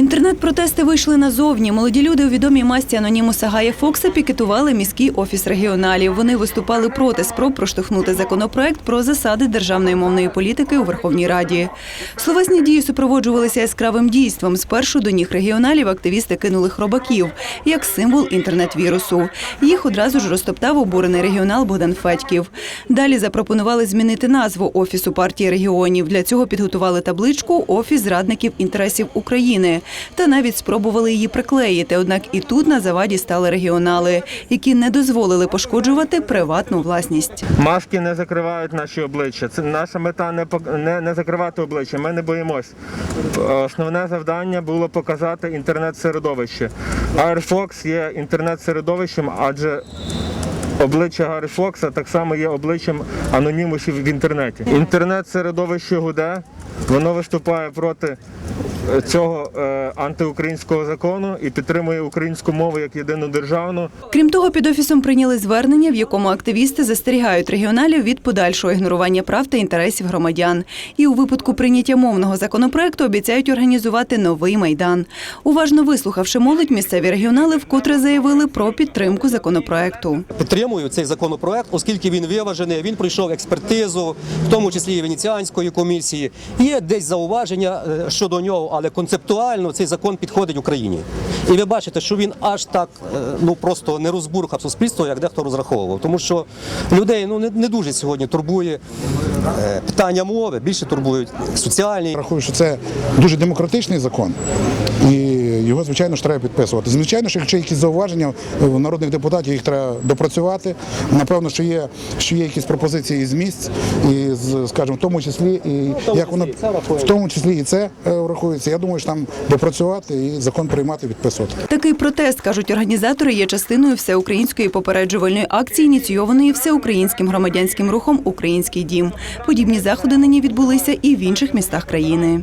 Інтернет-протести вийшли назовні. Молоді люди у відомій масті анонімуса Гая Фокса пікетували міський офіс регіоналів. Вони виступали проти спроб проштовхнути законопроект про засади державної мовної політики у Верховній Раді. Словесні дії супроводжувалися яскравим дійством. Спершу до ніг регіоналів активісти кинули хробаків як символ інтернет-вірусу. Їх одразу ж розтоптав обурений регіонал Богдан Федьків. Далі запропонували змінити назву офісу партії регіонів. Для цього підготували табличку Офіс зрадників інтересів України та навіть спробували її приклеїти. Однак і тут на заваді стали регіонали, які не дозволили пошкоджувати приватну власність. Маски не закривають наші обличчя. Це наша мета не, не, не закривати обличчя. Ми не боїмось. Основне завдання було показати інтернет-середовище. Airfox є інтернет-середовищем, адже обличчя Гаррі Фокса так само є обличчям анонімусів в інтернеті. Інтернет-середовище гуде, воно виступає проти цього е, антиукраїнського закону і підтримує українську мову як єдину державну. Крім того, під офісом прийняли звернення, в якому активісти застерігають регіоналів від подальшого ігнорування прав та інтересів громадян. І у випадку прийняття мовного законопроекту обіцяють організувати новий майдан. Уважно вислухавши молодь, місцеві регіонали вкотре заявили про підтримку законопроекту. Підтримую цей законопроект, оскільки він виважений, він пройшов експертизу, в тому числі і Венеціанської комісії. Є десь зауваження е, щодо нього, але концептуально цей закон підходить Україні. І ви бачите, що він аж так е, ну просто не розбурхав суспільство, як дехто розраховував. Тому що людей ну не, не дуже сьогодні турбує е, питання мови, більше турбують соціальні. Рахую, що це дуже демократичний закон, і його, звичайно ж, треба підписувати. Звичайно, що якщо якісь зауваження у народних депутатів, їх треба допрацювати. Напевно, що є, що є якісь пропозиції з місць, і скажімо, в тому числі, і тому як воно в тому числі і це е, Я думаю, що там допрацювати і закон приймати, підписувати. Такий протест, кажуть організатори, є частиною всеукраїнської попереджувальної акції, ініційованої всеукраїнським громадянським рухом Український дім. Подібні заходи нині відбулися і в інших містах країни.